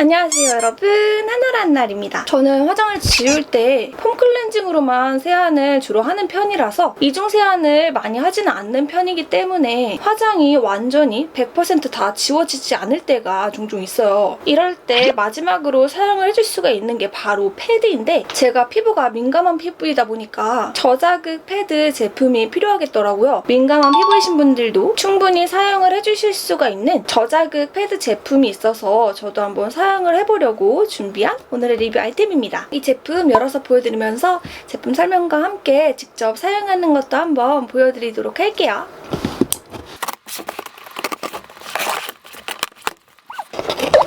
안녕하세요 여러분. 하늘한 날입니다. 저는 화장을 지울 때 폼 클렌징으로만 세안을 주로 하는 편이라서 이중 세안을 많이 하지는 않는 편이기 때문에 화장이 완전히 100%다 지워지지 않을 때가 종종 있어요. 이럴 때 마지막으로 사용을 해줄 수가 있는 게 바로 패드인데 제가 피부가 민감한 피부이다 보니까 저자극 패드 제품이 필요하겠더라고요. 민감한 피부이신 분들도 충분히 사용을 해주실 수가 있는 저자극 패드 제품이 있어서 저도 한번 사용 을 해보려고 준비한 오늘의 리뷰 아이템입니다. 이 제품 열어서 보여드리면서 제품 설명과 함께 직접 사용하는 것도 한번 보여드리도록 할게요.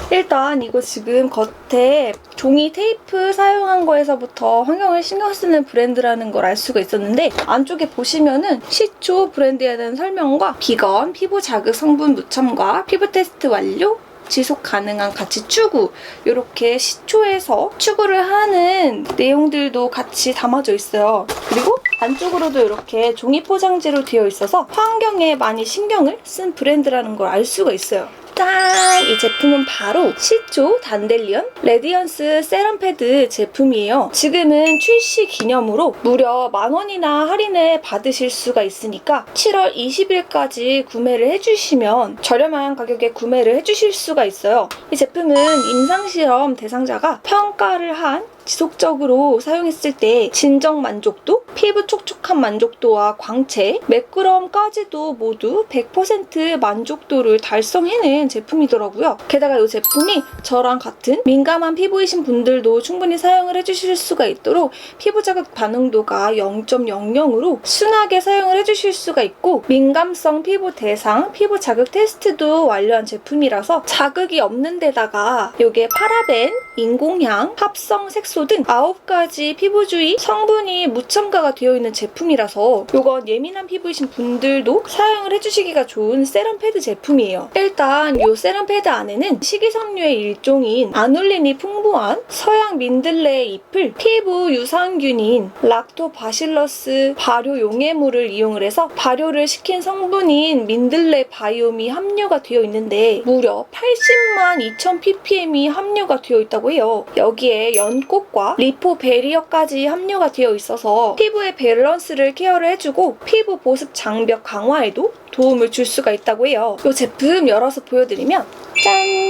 일단 이거 지금 겉에 종이 테이프 사용한 거에서부터 환경을 신경 쓰는 브랜드라는 걸 알 수가 있었는데 안쪽에 보시면은 시초 브랜드에 대한 설명과 비건, 피부 자극 성분 무첨가, 피부 테스트 완료, 지속 가능한 가치 추구 이렇게 시초에서 추구를 하는 내용들도 같이 담아져 있어요. 그리고 안쪽으로도 이렇게 종이 포장지로 되어 있어서 환경에 많이 신경을 쓴 브랜드라는 걸 알 수가 있어요. 짠! 이 제품은 바로 시초 단델리언 레디언스 세럼 패드 제품이에요. 지금은 출시 기념으로 무려 만 원이나 할인을 받으실 수가 있으니까 7월 20일까지 구매를 해주시면 저렴한 가격에 구매를 해주실 수가 있어요. 이 제품은 임상실험 대상자가 평가를 한 지속적으로 사용했을 때 진정 만족도, 피부 촉촉한 만족도와 광채, 매끄러움까지도 모두 100% 만족도를 달성해낸 제품이더라고요. 게다가 이 제품이 저랑 같은 민감한 피부이신 분들도 충분히 사용을 해주실 수가 있도록 피부 자극 반응도가 0.00으로 순하게 사용을 해주실 수가 있고 민감성 피부 대상, 피부 자극 테스트도 완료한 제품이라서 자극이 없는 데다가 이게 파라벤, 인공향, 합성 색소 등 9가지 피부 주의 성분이 무첨가가 되어 있는 제품이라서 이건 예민한 피부이신 분들도 사용을 해주시기가 좋은 세럼 패드 제품이에요. 일단 이 세럼 패드 안에는 식이섬유의 일종인 아눌린이 풍부한 서양 민들레 잎을 피부 유산균인 락토바실러스 발효 용해물을 이용을 해서 발효를 시킨 성분인 민들레 바이옴이 함유가 되어 있는데 무려 80만 2천 ppm이 함유가 되어 있다고 해요. 여기에 연꽃 과 리포 베리어까지 함유가 되어 있어서 피부의 밸런스를 케어를 해주고 피부 보습 장벽 강화에도 도움을 줄 수가 있다고 해요. 이 제품 열어서 보여드리면 짠!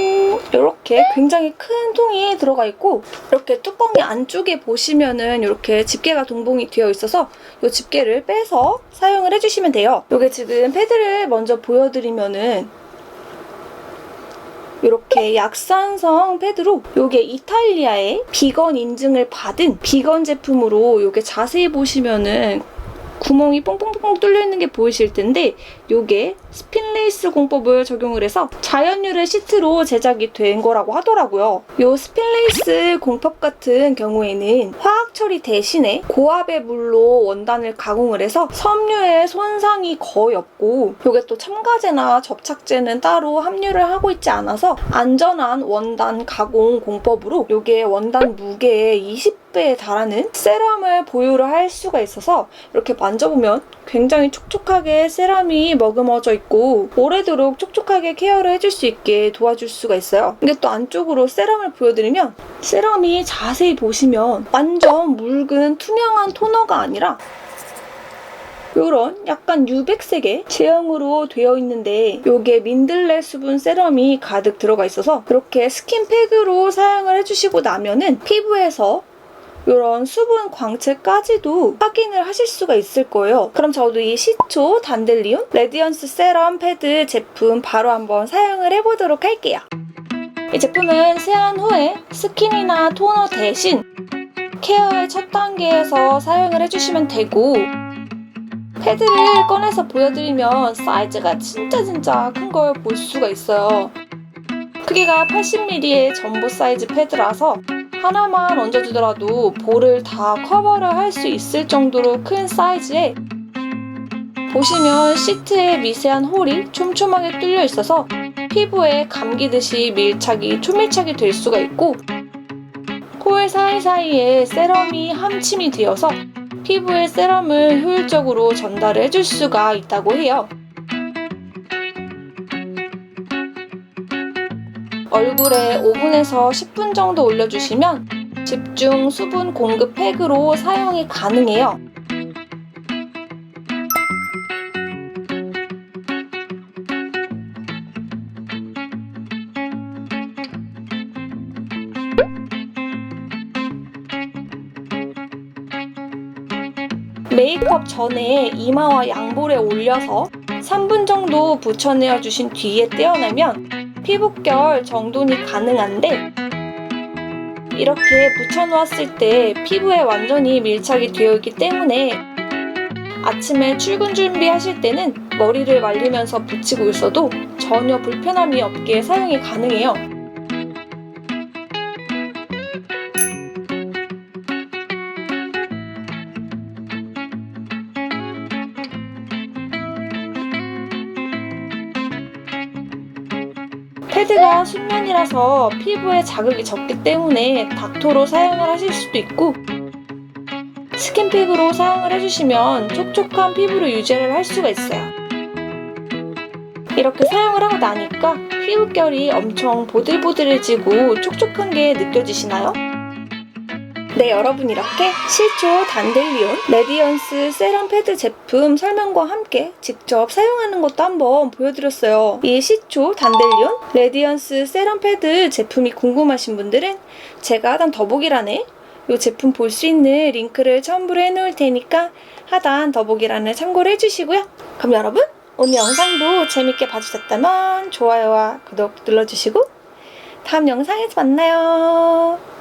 이렇게 굉장히 큰 통이 들어가 있고 이렇게 뚜껑이 안쪽에 보시면은 이렇게 집게가 동봉이 되어 있어서 이 집게를 빼서 사용을 해주시면 돼요. 이게 지금 패드를 먼저 보여드리면은 이렇게 약산성 패드로 이게 이탈리아의 비건 인증을 받은 비건 제품으로 이게 자세히 보시면은 구멍이 뽕뽕뽕 뚫려 있는 게 보이실 텐데 이게 스핀레이스 공법을 적용을 해서 자연유래 시트로 제작이 된 거라고 하더라고요. 이 스핀레이스 공법 같은 경우에는 화학 처리 대신에 고압의 물로 원단을 가공을 해서 섬유의 손상이 거의 없고 이게 또 첨가제나 접착제는 따로 함유를 하고 있지 않아서 안전한 원단 가공 공법으로 이게 원단 무게의 20 배에 달하는 세럼을 보유를 할 수가 있어서 이렇게 만져보면 굉장히 촉촉하게 세럼이 머금어져 있고 오래도록 촉촉하게 케어를 해줄 수 있게 도와줄 수가 있어요. 근데 또 안쪽으로 세럼을 보여드리면 세럼이 자세히 보시면 완전 묽은 투명한 토너가 아니라 이런 약간 유백색의 제형으로 되어 있는데 이게 민들레 수분 세럼이 가득 들어가 있어서 이렇게 스킨팩으로 사용을 해주시고 나면은 피부에서 이런 수분 광채까지도 확인을 하실 수가 있을 거예요. 그럼 저도 이 시초 단델리온 레디언스 세럼 패드 제품 바로 한번 사용을 해보도록 할게요. 이 제품은 세안 후에 스킨이나 토너 대신 케어의 첫 단계에서 사용을 해주시면 되고 패드를 꺼내서 보여드리면 사이즈가 진짜 진짜 큰 걸 볼 수가 있어요. 크기가 80mm의 전보 사이즈 패드라서 하나만 얹어주더라도 볼을 다 커버를 할 수 있을 정도로 큰 사이즈에 보시면 시트에 미세한 홀이 촘촘하게 뚫려 있어서 피부에 감기듯이 밀착이 초밀착이 될 수가 있고 홀 사이사이에 세럼이 함침이 되어서 피부에 세럼을 효율적으로 전달을 해줄 수가 있다고 해요. 얼굴에 5분에서 10분 정도 올려주시면 집중 수분 공급 팩으로 사용이 가능해요. 메이크업 전에 이마와 양볼에 올려서 3분 정도 붙여내어 주신 뒤에 떼어내면 피부결 정돈이 가능한데 이렇게 붙여놓았을 때 피부에 완전히 밀착이 되어 있기 때문에 아침에 출근 준비하실 때는 머리를 말리면서 붙이고 있어도 전혀 불편함이 없게 사용이 가능해요. 패드가 순면이라서 피부에 자극이 적기 때문에 닥토로 사용을 하실 수도 있고 스킨팩으로 사용을 해주시면 촉촉한 피부를 유지를 할 수가 있어요. 이렇게 사용을 하고 나니까 피부결이 엄청 보들보들해지고 촉촉한 게 느껴지시나요? 네, 여러분 이렇게 실초 단델리온 레디언스 세럼 패드 제품 설명과 함께 직접 사용하는 것도 한번 보여드렸어요. 이 시초 단델리온 레디언스 세럼 패드 제품이 궁금하신 분들은 제가 하단 더보기란에 이 제품 볼 수 있는 링크를 첨부를 해놓을 테니까 하단 더보기란을 참고를 해주시고요. 그럼 여러분 오늘 영상도 재밌게 봐주셨다면 좋아요와 구독 눌러주시고 다음 영상에서 만나요.